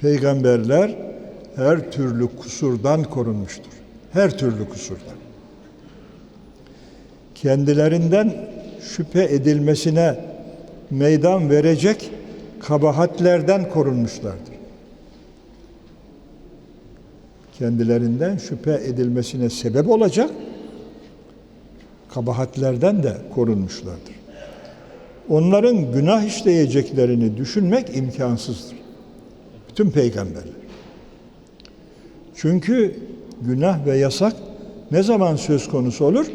Peygamberler her türlü kusurdan korunmuştur. Her türlü kusurdan. Kendilerinden şüphe edilmesine meydan verecek kabahatlerden korunmuşlardır. Kendilerinden şüphe edilmesine sebep olacak kabahatlerden de korunmuşlardır. Onların günah işleyeceklerini düşünmek imkansızdır. Bütün peygamberler. Çünkü günah ve yasak ne zaman söz konusu olur?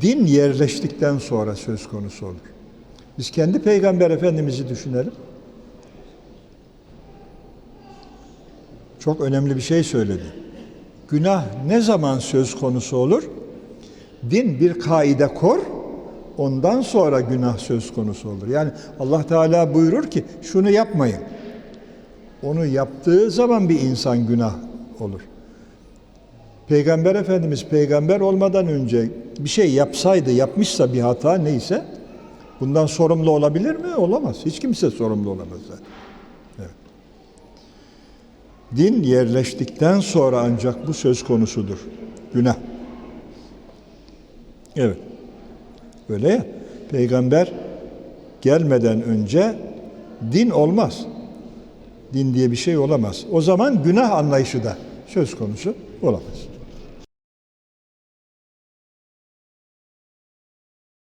Din yerleştikten sonra söz konusu olur. Biz kendi peygamber efendimizi düşünelim. Çok önemli bir şey söyledi. Günah ne zaman söz konusu olur? Din bir kaide kor, ondan sonra günah söz konusu olur. Yani Allah Teala buyurur ki şunu yapmayın. Onu yaptığı zaman bir insan günah olur. Peygamber Efendimiz peygamber olmadan önce bir şey yapsaydı, yapmışsa bir hata neyse bundan sorumlu olabilir mi? Olamaz. Hiç kimse sorumlu olamaz zaten. Evet. Din yerleştikten sonra ancak bu söz konusudur. Günah. Evet. Öyle ya. Peygamber gelmeden önce din olmaz. Din diye bir şey olamaz. O zaman günah anlayışı da söz konusu olamaz.